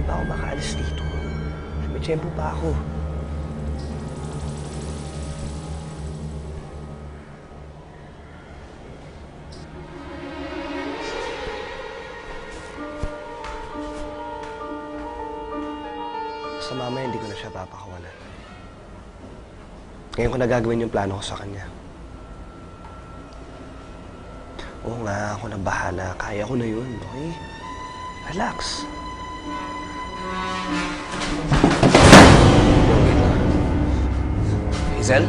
hindi pa ako makaalis dito. May tiyempo pa ako. Sa mamaya, hindi ko na siya papakawalan. Ngayon ko na gagawin yung plano ko sa kanya. Oo nga, ako na bahala. Kaya ko na yun, okay? Relax. Yo, Hazel?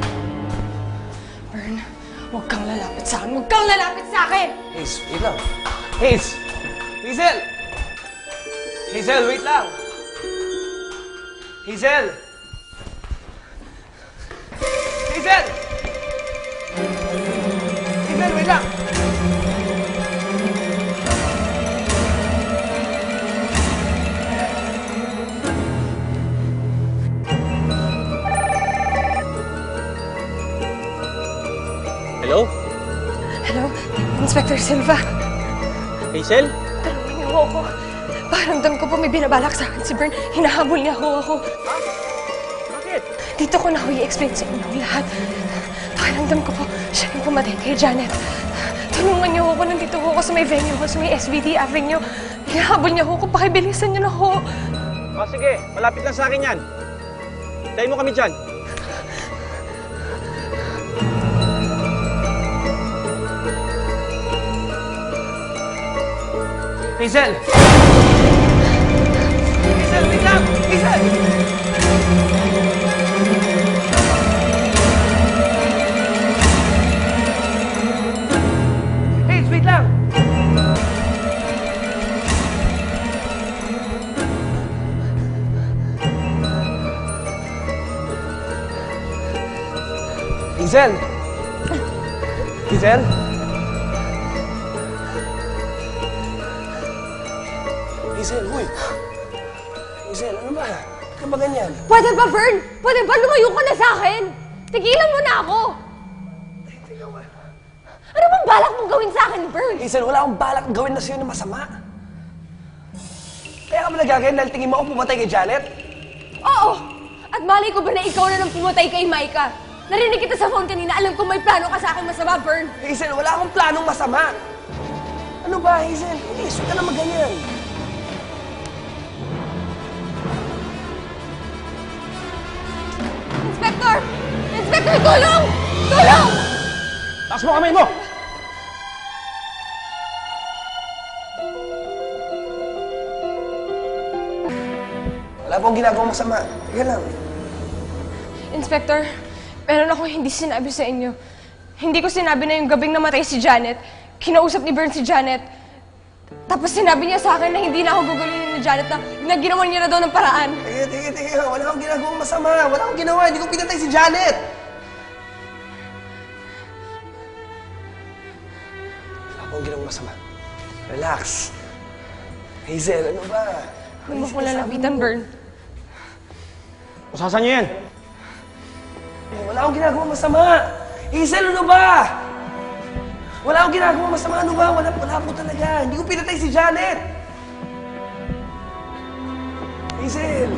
Bern, huwag kang lalapit sa akin. Huwag kang lalapit sa akin! Hazel, wait lang. Hazel! Hazel! Hazel, wait lang! Hazel! Hazel! Hello? Hello? Inspector Silva? Hazel? Tulungan niyo ako. Paramdam ko po may binabalak sa akin si Bern. Hinahabol niya ako ako. Bakit? Dito ko na ho i-explain sa inyo lahat. Pakiramdam ko po, siya yung pumatay kay Janet. Tulungan niyo ako. Nandito ho ako sa may venue ko, sa may SVD Avenue. Hinahabol niya ako. Pakibilisan niyo na ho. O sige, malapit lang sa akin yan. Tayo mo kami dyan. Hazel! Hazel, wait lang! Hazel! Hazel, wait? Hazel, huy! Hazel, ano ba? Ba't ka ba ganyan? Pwede ba, Bern? Pwede ba lumayo ka na sa akin? Tigilan mo na ako! Ano bang balak mong gawin sa akin, Bern? Hazel, wala akong balak gawin na sa'yo na masama. Kaya ka ba nagagayan dahil tingin mo ako pumatay kay Janet? Oo! At malay ko ba na ikaw na nang pumatay kay Micah? Narinig kita sa phone kanina. Alam ko may plano ka sa akin masama, Bern. Hazel, wala akong planong masama. Ano ba, Hazel? Huwag ka na maganyan. Inspector, tulong! Tulong! Taas mo kamay mo! Wala pong ginagawa masama. Yan lang. Inspector, meron ako hindi sinabi sa inyo. Hindi ko sinabi na yung gabing namatay si Janet. Kinausap ni Bern si Janet. Tapos sinabi niya sa akin na hindi na ako guguluhin ni Janet na, na ginawa niya na daw ng paraan. Tige, tige, tige. Wala akong ginagawang masama. Wala akong ginawa. Hindi ko pinatay si Janet. Wala akong ginawang masama. Relax. Hazel, ano ba? Huwag mo kong lalapitan, Bern. Usasan niyo yan. Eh, Wala akong ginagawang masama. Hazel, ano ba? Wala akong ginagawang masama. Ano ba? Wala, wala po talaga. Hindi ko pinatay si Janet. Hazel.